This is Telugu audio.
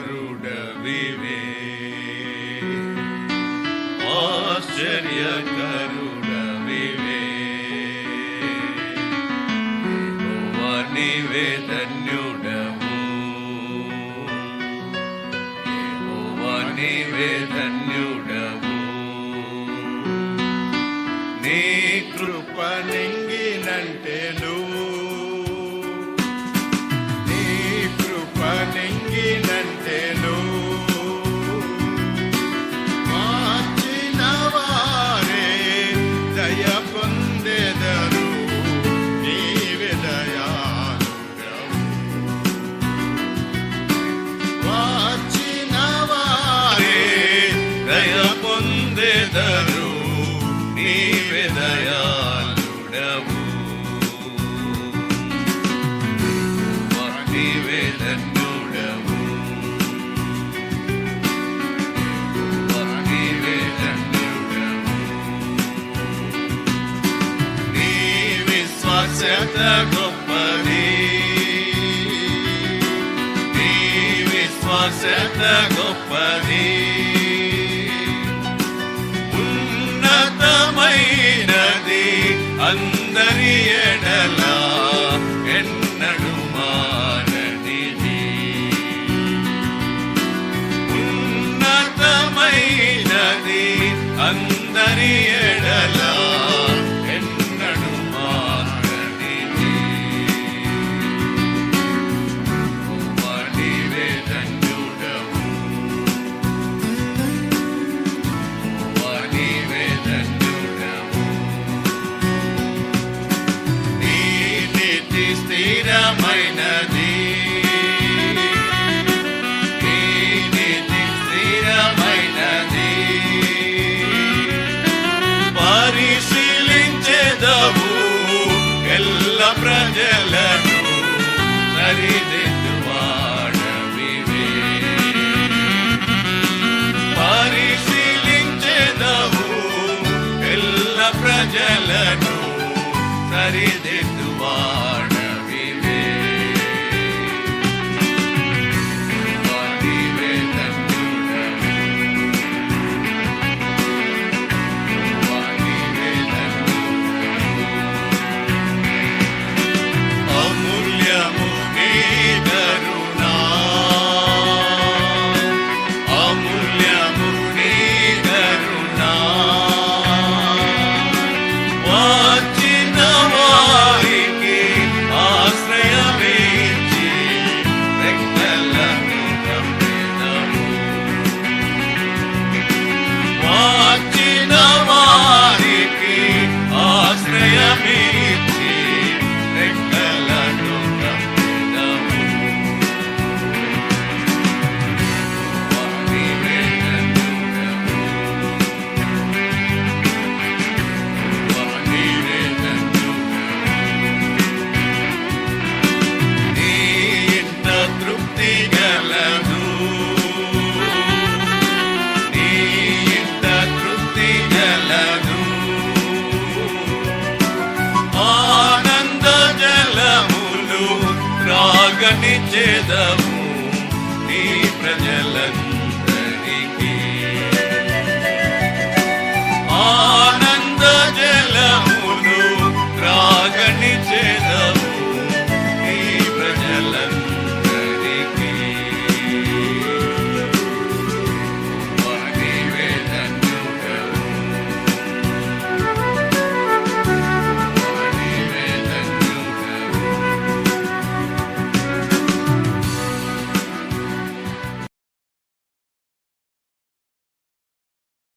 ఆశ్చర్యకరుడవివే ఆశ్చర్యకరుడవివే నీవే ధన్యు శ్రద్ధ గొప్పది నీ విశ్వాసత గొప్పది ఉన్నతమైనది అందరి ఎడలా ఎన్నడు మారనిది. ఉన్నతమైనది అందరి ఎడలా ಜಲನು ಸರಿದೆಟ್ಟುವ చేదము. నీ ప్రజలందరికీ